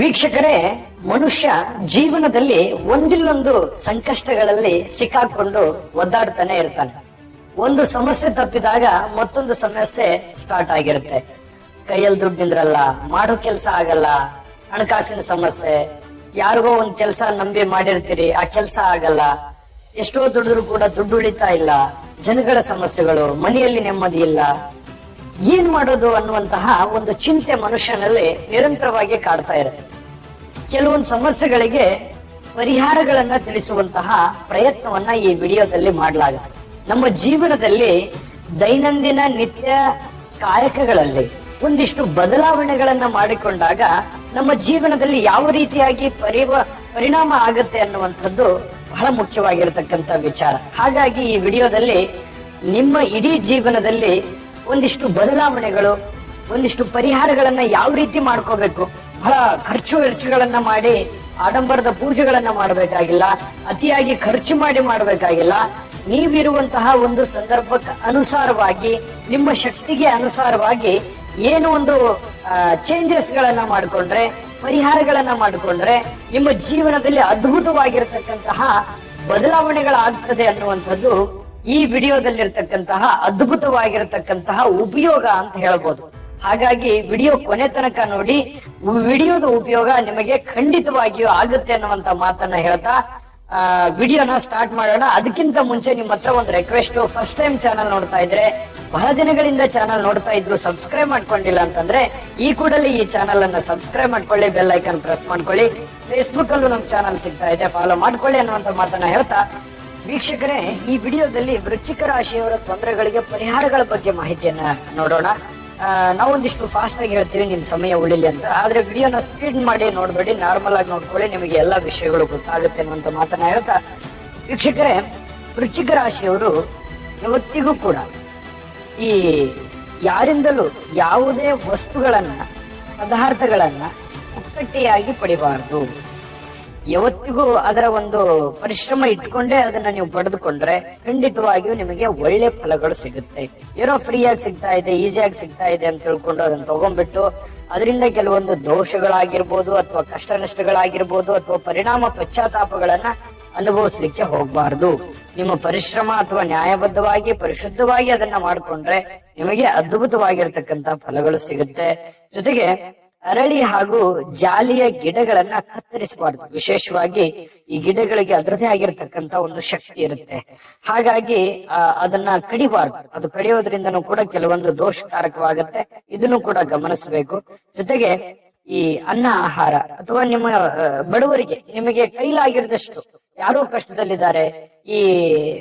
ವೀಕ್ಷಕರೇ, ಮನುಷ್ಯ ಜೀವನದಲ್ಲಿ ಒಂದಿಲ್ಲೊಂದು ಸಂಕಷ್ಟಗಳಲ್ಲಿ ಸಿಕ್ಕಾಕೊಂಡು ಒದ್ದಾಡ್ತಾನೆ ಇರ್ತಾನೆ. ಒಂದು ಸಮಸ್ಯೆ ತಪ್ಪಿದಾಗ ಮತ್ತೊಂದು ಸಮಸ್ಯೆ ಸ್ಟಾರ್ಟ್ ಆಗಿರುತ್ತೆ. ಕೈಯಲ್ಲಿ ದುಡ್ಡು ನಿಂದ್ರಲ್ಲ, ಮಾಡೋ ಕೆಲಸ ಆಗಲ್ಲ, ಹಣಕಾಸಿನ ಸಮಸ್ಯೆ. ಯಾರಿಗೋ ಒಂದ್ ಕೆಲಸ ನಂಬಿ ಮಾಡಿರ್ತೀರಿ, ಆ ಕೆಲಸ ಆಗಲ್ಲ. ಎಷ್ಟೋ ದುಡಿದ್ರು ಕೂಡ ದುಡ್ಡು ಉಳಿತಾ ಇಲ್ಲ. ಜನಗಳ ಸಮಸ್ಯೆಗಳು, ಮನೆಯಲ್ಲಿ ನೆಮ್ಮದಿ ಇಲ್ಲ. ಏನ್ ಮಾಡೋದು ಅನ್ನುವಂತಹ ಒಂದು ಚಿಂತೆ ಮನುಷ್ಯನಲ್ಲಿ ನಿರಂತರವಾಗಿ ಕಾಡ್ತಾ ಇರುತ್ತೆ. ಕೆಲವೊಂದು ಸಮಸ್ಯೆಗಳಿಗೆ ಪರಿಹಾರಗಳನ್ನ ತಿಳಿಸುವಂತಹ ಪ್ರಯತ್ನವನ್ನ ಈ ವಿಡಿಯೋದಲ್ಲಿ ಮಾಡಲಾಗುತ್ತೆ. ನಮ್ಮ ಜೀವನದಲ್ಲಿ ದೈನಂದಿನ ನಿತ್ಯ ಕಾಯಕಗಳಲ್ಲಿ ಒಂದಿಷ್ಟು ಬದಲಾವಣೆಗಳನ್ನ ಮಾಡಿಕೊಂಡಾಗ ನಮ್ಮ ಜೀವನದಲ್ಲಿ ಯಾವ ರೀತಿಯಾಗಿ ಪರಿವ, ಪರಿಣಾಮ ಆಗುತ್ತೆ ಅನ್ನುವಂಥದ್ದು ಬಹಳ ಮುಖ್ಯವಾಗಿರತಕ್ಕಂತ ವಿಚಾರ. ಹಾಗಾಗಿ ಈ ವಿಡಿಯೋದಲ್ಲಿ ನಿಮ್ಮ ಇಡೀ ಜೀವನದಲ್ಲಿ ಒಂದಿಷ್ಟು ಬದಲಾವಣೆಗಳು, ಒಂದಿಷ್ಟು ಪರಿಹಾರಗಳನ್ನ ಯಾವ ರೀತಿ ಮಾಡ್ಕೋಬೇಕು? ಬಹಳ ಖರ್ಚು ವೆಚ್ಚಗಳನ್ನ ಮಾಡಿ, ಆಡಂಬರದ ಪೂಜೆಗಳನ್ನ ಮಾಡಬೇಕಾಗಿಲ್ಲ, ಅತಿಯಾಗಿ ಖರ್ಚು ಮಾಡಿ ಮಾಡಬೇಕಾಗಿಲ್ಲ. ನೀವಿರುವಂತಹ ಒಂದು ಸಂದರ್ಭಕ್ಕೆ ಅನುಸಾರವಾಗಿ, ನಿಮ್ಮ ಶಕ್ತಿಗೆ ಅನುಸಾರವಾಗಿ ಏನು ಒಂದು ಚೇಂಜಸ್ ಗಳನ್ನ ಮಾಡಿಕೊಂಡ್ರೆ, ಪರಿಹಾರಗಳನ್ನ ಮಾಡಿಕೊಂಡ್ರೆ, ನಿಮ್ಮ ಜೀವನದಲ್ಲಿ ಅದ್ಭುತವಾಗಿರತಕ್ಕಂತಹ ಬದಲಾವಣೆಗಳಾಗ್ತದೆ ಅನ್ನುವಂಥದ್ದು ಈ ವಿಡಿಯೋದಲ್ಲಿರ್ತಕ್ಕಂತಹ ಅದ್ಭುತವಾಗಿರತಕ್ಕಂತಹ ಉಪಯೋಗ ಅಂತ ಹೇಳ್ಬೋದು. ಹಾಗಾಗಿ ವಿಡಿಯೋ ಕೊನೆ ತನಕ ನೋಡಿ, ವಿಡಿಯೋದ ಉಪಯೋಗ ನಿಮಗೆ ಖಂಡಿತವಾಗಿಯೂ ಆಗುತ್ತೆ ಅನ್ನುವಂತ ಮಾತನ್ನ ಹೇಳ್ತಾ, ಆ, ವಿಡಿಯೋನ ಸ್ಟಾರ್ಟ್ ಮಾಡೋಣ. ಅದಕ್ಕಿಂತ ಮುಂಚೆ ನಿಮ್ಮ ಹತ್ರ ಒಂದು ರಿಕ್ವೆಸ್ಟ್ ಫಸ್ಟ್ ಟೈಮ್ ಚಾನಲ್ ನೋಡ್ತಾ ಇದ್ರೆ, ಬಹಳ ದಿನಗಳಿಂದ ಚಾನಲ್ ನೋಡ್ತಾ ಇದ್ದು ಸಬ್ಸ್ಕ್ರೈಬ್ ಮಾಡ್ಕೊಂಡಿಲ್ಲ ಅಂತಂದ್ರೆ, ಈ ಕೂಡಲೇ ಈ ಚಾನಲ್ ಅನ್ನ ಸಬ್ಸ್ಕ್ರೈಬ್ ಮಾಡ್ಕೊಳ್ಳಿ ಬೆಲ್ ಐಕನ್ ಪ್ರೆಸ್ ಮಾಡ್ಕೊಳ್ಳಿ. ಫೇಸ್ಬುಕ್ ಅಲ್ಲೂ ನಮ್ ಚಾನಲ್ ಸಿಗ್ತಾ ಇದೆ ಫಾಲೋ ಮಾಡ್ಕೊಳ್ಳಿ ಅನ್ನುವಂತ ಮಾತನ್ನ ಹೇಳ್ತಾ ವೀಕ್ಷಕರೇ, ಈ ವಿಡಿಯೋದಲ್ಲಿ ವೃಶ್ಚಿಕ ರಾಶಿಯವರ ತೊಂದರೆಗಳಿಗೆ ಪರಿಹಾರಗಳ ಬಗ್ಗೆ ಮಾಹಿತಿಯನ್ನ ನೋಡೋಣ. ನಾವೊಂದಿಷ್ಟು ಫಾಸ್ಟ್ ಆಗಿ ಹೇಳ್ತೀವಿ, ನಿಮ್ ಸಮಯ ಉಳಿಲಿ ಅಂತ. ಆದ್ರೆ ವಿಡಿಯೋನ ಸ್ಪೀಡ್ ಮಾಡಿ ನೋಡ್ಬೇಡಿ ನಾರ್ಮಲ್ ಆಗಿ ನೋಡ್ಕೊಳ್ಳಿ, ನಿಮಗೆ ಎಲ್ಲಾ ವಿಷಯಗಳು ಗೊತ್ತಾಗುತ್ತೆ ಅನ್ನುವಂತ ಮಾತನ್ನ ಹೇಳ್ತಾ. ವೀಕ್ಷಕರೇ ವೃಶ್ಚಿಕ ರಾಶಿಯವರು ಇವತ್ತಿಗೂ ಕೂಡ ಈ ಯಾರಿಂದಲೂ ಯಾವುದೇ ವಸ್ತುಗಳನ್ನ, ಪದಾರ್ಥಗಳನ್ನ ಪುಕ್ಕಟ್ಟೆಯಾಗಿ ಪಡಿಬಾರದು. ಯಾವತ್ತಿಗೂ ಅದರ ಒಂದು ಪರಿಶ್ರಮ ಇಟ್ಕೊಂಡೇ ಅದನ್ನ ನೀವು ಪಡೆದುಕೊಂಡ್ರೆ ಖಂಡಿತವಾಗಿಯೂ ನಿಮಗೆ ಒಳ್ಳೆ ಫಲಗಳು ಸಿಗುತ್ತೆ. ಏನೋ ಫ್ರೀಯಾಗಿ ಸಿಗ್ತಾ ಇದೆ, ಈಸಿಯಾಗಿ ಸಿಗ್ತಾ ಇದೆ ಅಂತ ತಿಳ್ಕೊಂಡು ಅದನ್ನ ತಗೊಂಡ್ಬಿಟ್ಟು ಅದರಿಂದ ಕೆಲವೊಂದು ದೋಷಗಳಾಗಿರ್ಬೋದು ಅಥವಾ ಕಷ್ಟ ನಷ್ಟಗಳಾಗಿರ್ಬೋದು ಅಥವಾ ಪರಿಣಾಮ ಪಶ್ಚಾತ್ತಾಪಗಳನ್ನ ಅನುಭವಿಸ್ಲಿಕ್ಕೆ ಹೋಗಬಾರದು. ನಿಮ್ಮ ಪರಿಶ್ರಮ ಅಥವಾ ನ್ಯಾಯಬದ್ಧವಾಗಿ, ಪರಿಶುದ್ಧವಾಗಿ ಅದನ್ನ ಮಾಡ್ಕೊಂಡ್ರೆ ನಿಮಗೆ ಅದ್ಭುತವಾಗಿರ್ತಕ್ಕಂತ ಫಲಗಳು ಸಿಗುತ್ತೆ. ಜೊತೆಗೆ ಅರಳಿ ಹಾಗೂ ಜಾಲಿಯ ಗಿಡಗಳನ್ನ ಕತ್ತರಿಸಬಾರದು. ವಿಶೇಷವಾಗಿ ಈ ಗಿಡಗಳಿಗೆ ಅದರದೇ ಆಗಿರತಕ್ಕಂತ ಒಂದು ಶಕ್ತಿ ಇರುತ್ತೆ. ಹಾಗಾಗಿ ಅದನ್ನ ಕಡಿಬಾರ್ದು. ಅದು ಕಡಿಯೋದ್ರಿಂದನೂ ಕೂಡ ಕೆಲವೊಂದು ದೋಷಕಾರಕವಾಗುತ್ತೆ. ಇದನ್ನು ಕೂಡ ಗಮನಿಸಬೇಕು. ಜೊತೆಗೆ ಈ ಅನ್ನ ಆಹಾರ ಅಥವಾ ನಿಮ್ಮ ಬಡವರಿಗೆ, ನಿಮಗೆ ಕೈಲಾಗಿರದಷ್ಟು ಯಾರೋ ಕಷ್ಟದಲ್ಲಿದ್ದಾರೆ? ಈ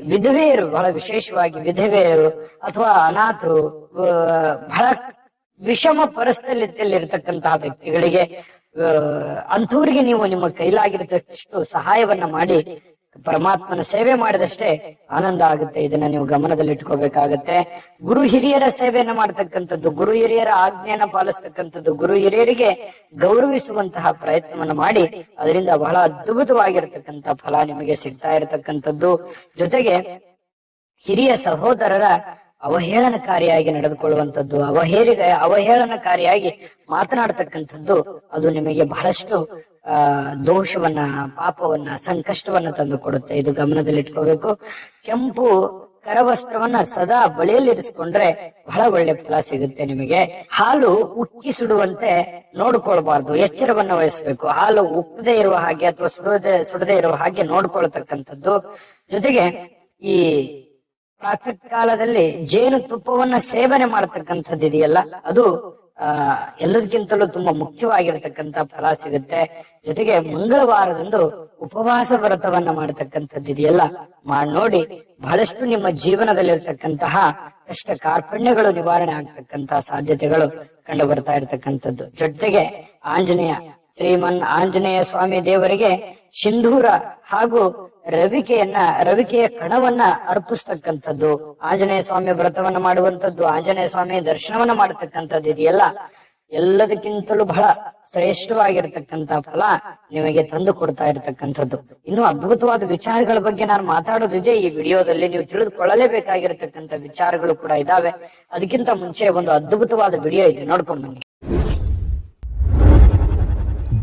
ವಿಧವೆಯರು, ಬಹಳ ವಿಶೇಷವಾಗಿ ವಿಧವೆಯರು ಅಥವಾ ಅನಾಥರು ಬಹಳ ವಿಷಮ ಪರಿಸ್ಥಿತಿಯಲ್ಲಿರ್ತಕ್ಕಂತಹ ವ್ಯಕ್ತಿಗಳಿಗೆ ಅಂಥವ್ರಿಗೆ ನೀವು ನಿಮ್ಮ ಕೈಲಾಗಿರ್ತಷ್ಟು ಸಹಾಯವನ್ನ ಮಾಡಿ, ಪರಮಾತ್ಮನ ಸೇವೆ ಮಾಡಿದಷ್ಟೇ ಆನಂದ ಆಗುತ್ತೆ. ಇದನ್ನ ನೀವು ಗಮನದಲ್ಲಿ ಇಟ್ಕೋಬೇಕಾಗತ್ತೆ ಗುರು ಹಿರಿಯರ ಸೇವೆಯನ್ನ ಮಾಡ್ತಕ್ಕಂಥದ್ದು, ಗುರು ಹಿರಿಯರ ಆಜ್ಞೆಯನ್ನ ಪಾಲಿಸ್ತಕ್ಕಂಥದ್ದು, ಗುರು ಹಿರಿಯರಿಗೆ ಗೌರವಿಸುವಂತಹ ಪ್ರಯತ್ನವನ್ನ ಮಾಡಿ, ಅದರಿಂದ ಬಹಳ ಅದ್ಭುತವಾಗಿರತಕ್ಕಂತ ಫಲ ನಿಮಗೆ ಸಿಗ್ತಾ ಇರತಕ್ಕಂಥದ್ದು. ಜೊತೆಗೆ ಹಿರಿಯ ಸಹೋದರರ ಅವಹೇಳನಕಾರಿಯಾಗಿ ನಡೆದುಕೊಳ್ಳುವಂಥದ್ದು ಅವಹೇರಿ ಅವಹೇಳನಕಾರಿಯಾಗಿ ಮಾತನಾಡತಕ್ಕಂಥದ್ದು, ಅದು ನಿಮಗೆ ಬಹಳಷ್ಟು, ಆ, ದೋಷವನ್ನ, ಪಾಪವನ್ನ, ಸಂಕಷ್ಟವನ್ನ ತಂದು ಕೊಡುತ್ತೆ ಇದು ಗಮನದಲ್ಲಿಟ್ಕೋಬೇಕು. ಕೆಂಪು ಕರವಸ್ತ್ರವನ್ನ ಸದಾ ಬಳಿಯಲ್ಲಿರಿಸಿಕೊಂಡ್ರೆ ಬಹಳ ಒಳ್ಳೆ ಫಲ ಸಿಗುತ್ತೆ ನಿಮಗೆ. ಹಾಲು ಉಕ್ಕಿ ಸುಡುವಂತೆ ನೋಡ್ಕೊಳ್ಬಾರ್ದು, ಎಚ್ಚರವನ್ನ ವಹಿಸಬೇಕು. ಹಾಲು ಉಕ್ಕದೇ ಇರುವ ಹಾಗೆ ಅಥವಾ ಸುಡದೆ ಸುಡದೆ ಇರುವ ಹಾಗೆ ನೋಡ್ಕೊಳ್ತಕ್ಕಂಥದ್ದು. ಜೊತೆಗೆ ಈ ಪ್ರಾತಃ ಕಾಲದಲ್ಲಿ ಜೇನು ತುಪ್ಪವನ್ನ ಸೇವನೆ ಮಾಡತಕ್ಕಂಥದ್ದು ಇದೆಯಲ್ಲ? ಅದು, ಆ, ಎಲ್ಲದಕ್ಕಿಂತಲೂ ತುಂಬಾ ಮುಖ್ಯವಾಗಿರತಕ್ಕಂತ ಫಲ ಸಿಗುತ್ತೆ. ಜೊತೆಗೆ ಮಂಗಳವಾರದಂದು ಉಪವಾಸ ವ್ರತವನ್ನ ಮಾಡತಕ್ಕಂಥದ್ದು ಇದೆಯಲ್ಲ? ಮಾಡಿ ನೋಡಿ, ಬಹಳಷ್ಟು ನಿಮ್ಮ ಜೀವನದಲ್ಲಿರ್ತಕ್ಕಂತಹ ಕಷ್ಟ ಕಾರ್ಪಣ್ಯಗಳು ನಿವಾರಣೆ ಆಗ್ತಕ್ಕಂತಹ ಸಾಧ್ಯತೆಗಳು ಕಂಡು ಬರ್ತಾ ಇರತಕ್ಕಂಥದ್ದು. ಜೊತೆಗೆ ಆಂಜನೇಯ ಶ್ರೀಮನ್ ಆಂಜನೇಯ ಸ್ವಾಮಿ ದೇವರಿಗೆ ಸಿಂಧೂರ ಹಾಗೂ ರವಿಕೆಯನ್ನ, ರವಿಕೆಯ ಕಣವನ್ನ ಅರ್ಪಿಸ್ತಕ್ಕಂಥದ್ದು. ಆಂಜನೇಯ ಸ್ವಾಮಿ ವ್ರತವನ್ನ ಮಾಡುವಂತದ್ದು ಆಂಜನೇಯ ಸ್ವಾಮಿ ದರ್ಶನವನ್ನ ಮಾಡತಕ್ಕಂಥದ್ದು ಇದೆಯಲ್ಲ. ಎಲ್ಲದಕ್ಕಿಂತಲೂ ಬಹಳ ಶ್ರೇಷ್ಠವಾಗಿರ್ತಕ್ಕಂತ ಫಲ ನಿಮಗೆ ತಂದು ಕೊಡ್ತಾ ಇರತಕ್ಕಂಥದ್ದು. ಇನ್ನು ಅದ್ಭುತವಾದ ವಿಚಾರಗಳ ಬಗ್ಗೆ ನಾನು ಮಾತಾಡೋದಿದೆ ಈ ವಿಡಿಯೋದಲ್ಲಿ ನೀವು ತಿಳಿದುಕೊಳ್ಳಲೇಬೇಕಾಗಿರತಕ್ಕಂತ ವಿಚಾರಗಳು ಕೂಡ ಇದಾವೆ. ಅದಕ್ಕಿಂತ ಮುಂಚೆ ಒಂದು ಅದ್ಭುತವಾದ ವಿಡಿಯೋ ಇದೆ. ನೋಡ್ಕೊಂಡು ಬನ್ನಿ.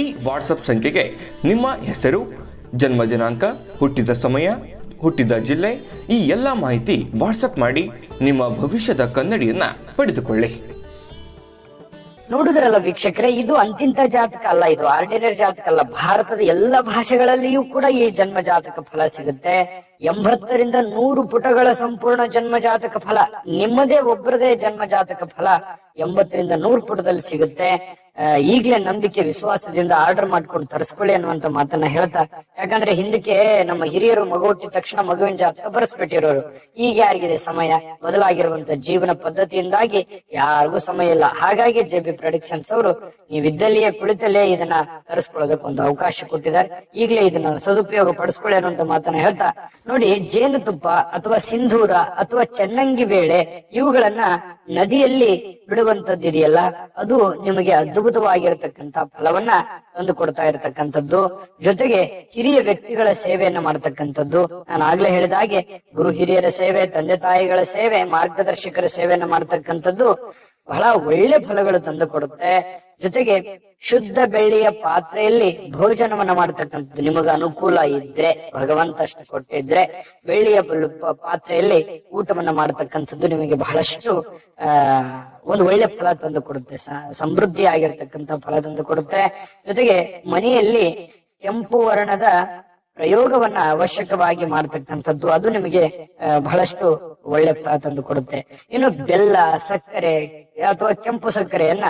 ಈ ವಾಟ್ಸಪ್ ಸಂಖ್ಯೆಗೆ ನಿಮ್ಮ ಹೆಸರು, ಜನ್ಮ ದಿನಾಂಕ, ಹುಟ್ಟಿದ ಸಮಯ, ಹುಟ್ಟಿದ ಜಿಲ್ಲೆ, ಈ ಎಲ್ಲ ಮಾಹಿತಿ ವಾಟ್ಸಪ್ ಮಾಡಿ ನಿಮ್ಮ ಭವಿಷ್ಯದ ಕನ್ನಡಿಯನ್ನ ಪಡೆದುಕೊಳ್ಳಿ. ನೋಡುದ್ರಲ್ಲ ವೀಕ್ಷಕರೇ, ಇದು ಅಂತಿಂತ ಜಾತಕ ಅಲ್ಲ, ಇದು ಆರ್ಡಿನರಿ ಜಾತಕ ಅಲ್ಲ. ಭಾರತದ ಎಲ್ಲ ಭಾಷೆಗಳಲ್ಲಿಯೂ ಕೂಡ ಈ ಜನ್ಮ ಜಾತಕ ಫಲ ಸಿಗುತ್ತೆ. ಎಂಬತ್ತರಿಂದ ನೂರು ಪುಟಗಳ ಸಂಪೂರ್ಣ ಜನ್ಮ ಜಾತಕ ಫಲ, ನಿಮ್ಮದೇ ಒಬ್ಬರದೇ ಜನ್ಮ ಜಾತಕ ಫಲ ಎಂಬತ್ತರಿಂದ ನೂರು ಪುಟದಲ್ಲಿ ಸಿಗುತ್ತೆ. ಈಗ್ಲೇ ನಂಬಿಕೆ, ವಿಶ್ವಾಸದಿಂದ ಆರ್ಡರ್ ಮಾಡ್ಕೊಂಡು ತರಿಸ್ಕೊಳ್ಳಿ ಅನ್ನುವಂತ ಮಾತನ್ನ ಹೇಳ್ತಾ, ಯಾಕಂದ್ರೆ ಹಿಂದಕ್ಕೆ ನಮ್ಮ ಹಿರಿಯರು ಮಗು ಹುಟ್ಟಿದ ತಕ್ಷಣ ಮಗುವಿನ ಜಾತಕ ಬರೆಸ್ಬಿಟ್ಟಿರೋರು ಈಗ ಯಾರಿಗಿದೆ ಸಮಯ? ಬದಲಾಗಿರುವಂತ ಜೀವನ ಪದ್ಧತಿಯಿಂದಾಗಿ ಯಾರಿಗೂ ಸಮಯ ಇಲ್ಲ. ಹಾಗಾಗಿ ಜೆ ಬಿ ಪ್ರೊಡಿಕ್ಷನ್ಸ್ ಅವರು ನೀವಿದ್ದಲ್ಲಿಯೇ ಕುಳಿತಲ್ಲೇ ಇದನ್ನ ತರಿಸ್ಕೊಳ್ಳೋದಕ್ಕೆ ಒಂದು ಅವಕಾಶ ಕೊಟ್ಟಿದ್ದಾರೆ. ಈಗಲೇ ಇದನ್ನ ಸದುಪಯೋಗ ಪಡಿಸ್ಕೊಳ್ಳಿ ಅನ್ನುವಂತ ಮಾತನ್ನ ಹೇಳ್ತಾ, ನೋಡಿ ಜೇನುತುಪ್ಪ ಅಥವಾ ಸಿಂಧೂರ ಅಥವಾ ಚೆನ್ನಂಗಿ ಬೇಳೆ ಇವುಗಳನ್ನ ನದಿಯಲ್ಲಿ ಬಿಡುವಂತದ್ದಿದೆಯಲ್ಲ, ಅದು ನಿಮಗೆ ಅದ್ಭುತವಾಗಿರತಕ್ಕಂತ ಫಲವನ್ನ ತಂದು ಕೊಡ್ತಾ ಇರತಕ್ಕಂಥದ್ದು. ಜೊತೆಗೆ ಹಿರಿಯ ವ್ಯಕ್ತಿಗಳ ಸೇವೆಯನ್ನ ಮಾಡತಕ್ಕಂಥದ್ದು. ನಾನು ಆಗ್ಲೇ ಹೇಳಿದ ಹಾಗೆ, ಗುರು ಹಿರಿಯರ ಸೇವೆ, ತಂದೆ ತಾಯಿಗಳ ಸೇವೆ, ಮಾರ್ಗದರ್ಶಕರ ಸೇವೆಯನ್ನ ಮಾಡತಕ್ಕಂಥದ್ದು. ಬಹಳ ಒಳ್ಳೆ ಫಲಗಳು ತಂದು ಕೊಡುತ್ತೆ. ಜೊತೆಗೆ ಶುದ್ಧ ಬೆಳ್ಳಿಯ ಪಾತ್ರೆಯಲ್ಲಿ ಭೋಜನವನ್ನ ಮಾಡತಕ್ಕಂಥದ್ದು ನಿಮಗ ಅನುಕೂಲ ಇದ್ರೆ, ಭಗವಂತ ಅಷ್ಟು ಕೊಟ್ಟಿದ್ರೆ ಬೆಳ್ಳಿಯ ಪಾತ್ರೆಯಲ್ಲಿ ಊಟವನ್ನ ಮಾಡತಕ್ಕಂಥದ್ದು ನಿಮಗೆ ಬಹಳಷ್ಟು, ಆ, ಒಂದು ಒಳ್ಳೆ ಫಲ ತಂದು ಕೊಡುತ್ತೆ. ಸಮೃದ್ಧಿ ಆಗಿರ್ತಕ್ಕಂಥ ಫಲ ತಂದು ಕೊಡುತ್ತೆ. ಜೊತೆಗೆ ಮನೆಯಲ್ಲಿ ಕೆಂಪು ವರ್ಣದ ಪ್ರಯೋಗವನ್ನ ಅವಶ್ಯಕವಾಗಿ ಮಾಡತಕ್ಕಂಥದ್ದು ಅದು ನಿಮಗೆ ಬಹಳಷ್ಟು ಒಳ್ಳೆ ಫಲ ತಂದು ಕೊಡುತ್ತೆ. ಇನ್ನು ಬೆಲ್ಲ, ಸಕ್ಕರೆ ಅಥವಾ ಕೆಂಪು ಸಕ್ಕರೆಯನ್ನ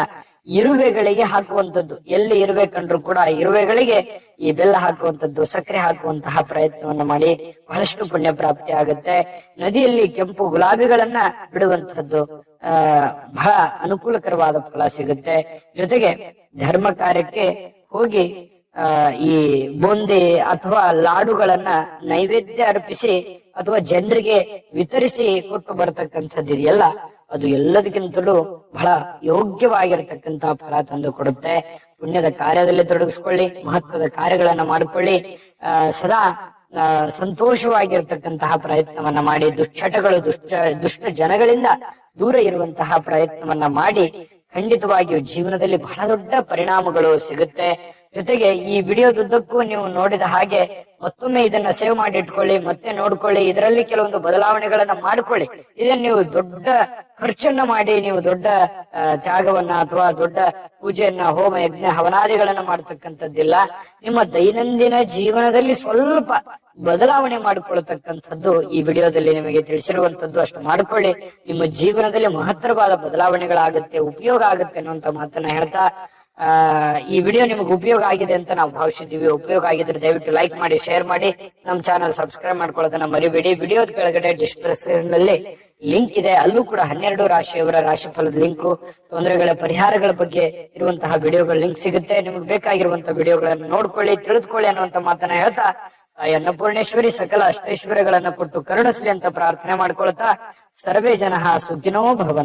ಇರುವೆಗಳಿಗೆ ಹಾಕುವಂತದ್ದು ಎಲ್ಲಿ ಇರುವೆ ಕಂಡ್ರು ಕೂಡ ಇರುವೆಗಳಿಗೆ ಈ ಬೆಲ್ಲ ಹಾಕುವಂತದ್ದು ಸಕ್ಕರೆ ಹಾಕುವಂತಹ ಪ್ರಯತ್ನವನ್ನ ಮಾಡಿ ಬಹಳಷ್ಟು ಪುಣ್ಯ ಪ್ರಾಪ್ತಿ ಆಗುತ್ತೆ. ನದಿಯಲ್ಲಿ ಕೆಂಪು ಗುಲಾಬಿಗಳನ್ನ ಆ, ಬಹಳ ಅನುಕೂಲಕರವಾದ ಫಲ ಸಿಗುತ್ತೆ. ಜೊತೆಗೆ ಧರ್ಮ ಕಾರ್ಯಕ್ಕೆ ಹೋಗಿ ಈ ಬೂಂದಿ ಅಥವಾ ಲಾಡುಗಳನ್ನ ನೈವೇದ್ಯ ಅರ್ಪಿಸಿ ಅಥವಾ ಜನರಿಗೆ ವಿತರಿಸಿ ಕೊಟ್ಟು ಬರತಕ್ಕಂಥದ್ದು ಇದೆಯಲ್ಲ ಅದು ಎಲ್ಲದಕ್ಕಿಂತಲೂ ಬಹಳ ಯೋಗ್ಯವಾಗಿರತಕ್ಕಂತಹ ಫಲ ತಂದು ಕೊಡುತ್ತೆ. ಪುಣ್ಯದ ಕಾರ್ಯದಲ್ಲಿ ತೊಡಗಿಸ್ಕೊಳ್ಳಿ, ಮಹತ್ವದ ಕಾರ್ಯಗಳನ್ನ ಮಾಡಿಕೊಳ್ಳಿ. ಸದಾ ಸಂತೋಷವಾಗಿರ್ತಕ್ಕಂತಹ ಪ್ರಯತ್ನವನ್ನ ಮಾಡಿ, ದುಶ್ಚಟಗಳು, ದುಷ್ಟ ದುಷ್ಟ ಜನಗಳಿಂದ ದೂರ ಇರುವಂತಹ ಪ್ರಯತ್ನವನ್ನ ಮಾಡಿ ಖಂಡಿತವಾಗಿಯೂ ಜೀವನದಲ್ಲಿ ಬಹಳ ದೊಡ್ಡ ಪರಿಣಾಮಗಳು ಸಿಗುತ್ತೆ. ಜೊತೆಗೆ ಈ ವಿಡಿಯೋದುದ್ದಕ್ಕೂ ನೀವು ನೋಡಿದ ಹಾಗೆ ಮತ್ತೊಮ್ಮೆ ಇದನ್ನ ಸೇವ್ ಮಾಡಿ ಇಟ್ಕೊಳ್ಳಿ ಮತ್ತೆ ನೋಡ್ಕೊಳ್ಳಿ. ಇದರಲ್ಲಿ ಕೆಲವೊಂದು ಬದಲಾವಣೆಗಳನ್ನ ಮಾಡ್ಕೊಳ್ಳಿ. ಇದನ್ನ ನೀವು ದೊಡ್ಡ ಖರ್ಚನ್ನ ಮಾಡಿ, ನೀವು ದೊಡ್ಡ ತ್ಯಾಗವನ್ನ ಅಥವಾ ದೊಡ್ಡ ಪೂಜೆಯನ್ನ, ಹೋಮ, ಯಜ್ಞ, ಹವನಾದಿಗಳನ್ನ ಮಾಡ್ತಕ್ಕಂಥದ್ದಿಲ್ಲ. ನಿಮ್ಮ ದೈನಂದಿನ ಜೀವನದಲ್ಲಿ ಸ್ವಲ್ಪ ಬದಲಾವಣೆ ಮಾಡಿಕೊಳ್ಳತಕ್ಕಂಥದ್ದು ಈ ವಿಡಿಯೋದಲ್ಲಿ ನಿಮಗೆ ತಿಳಿಸಿರುವಂತದ್ದು ಅಷ್ಟು ಮಾಡ್ಕೊಳ್ಳಿ. ನಿಮ್ಮ ಜೀವನದಲ್ಲಿ ಮಹತ್ತರವಾದ ಬದಲಾವಣೆಗಳಾಗುತ್ತೆ, ಉಪಯೋಗ ಆಗುತ್ತೆ ಅನ್ನುವಂತ ಮಾತನ್ನ ಹೇಳ್ತಾ, ಆ, ಈ ವಿಡಿಯೋ ನಿಮಗೆ ಉಪಯೋಗ ಆಗಿದೆ ಅಂತ ನಾವು ಭಾವಿಸಿದ್ದೀವಿ. ಉಪಯೋಗ ಆಗಿದ್ರೆ ದಯವಿಟ್ಟು ಲೈಕ್ ಮಾಡಿ, ಶೇರ್ ಮಾಡಿ. ನಮ್ಮ ಚಾನಲ್ ಸಬ್ಸ್ಕ್ರೈಬ್ ಮಾಡ್ಕೊಳ್ಳೋದನ್ನ ಮರಿಬೇಡಿ. ವಿಡಿಯೋದ ಕೆಳಗಡೆ ಡಿಸ್ಕ್ರಿಪ್ಷನ್ನಲ್ಲಿ ಲಿಂಕ್ ಇದೆ. ಅಲ್ಲೂ ಕೂಡ ಹನ್ನೆರಡು ರಾಶಿಯವರ ರಾಶಿಫಲದ ಲಿಂಕ್. ತೊಂದರೆಗಳ ಪರಿಹಾರಗಳ ಬಗ್ಗೆ ಇರುವಂತಹ ವಿಡಿಯೋಗಳ ಲಿಂಕ್ ಸಿಗುತ್ತೆ. ನಿಮ್ಗೆ ಬೇಕಾಗಿರುವಂತಹ ವಿಡಿಯೋಗಳನ್ನು ನೋಡ್ಕೊಳ್ಳಿ, ತಿಳಿದುಕೊಳ್ಳಿ ಅನ್ನುವಂತ ಮಾತನ್ನ ಹೇಳ್ತಾ ಅನ್ನಪೂರ್ಣೇಶ್ವರಿ ಸಕಲ ಅಷ್ಟೈಶ್ವರ್ಯಗಳನ್ನ ಕೊಟ್ಟು ಕರುಣಿಸ್ಲಿ ಅಂತ ಪ್ರಾರ್ಥನೆ ಮಾಡ್ಕೊಳ್ತಾ ಸರ್ವೇ ಜನ ಸುಖಿನೋ ಭವಂತು.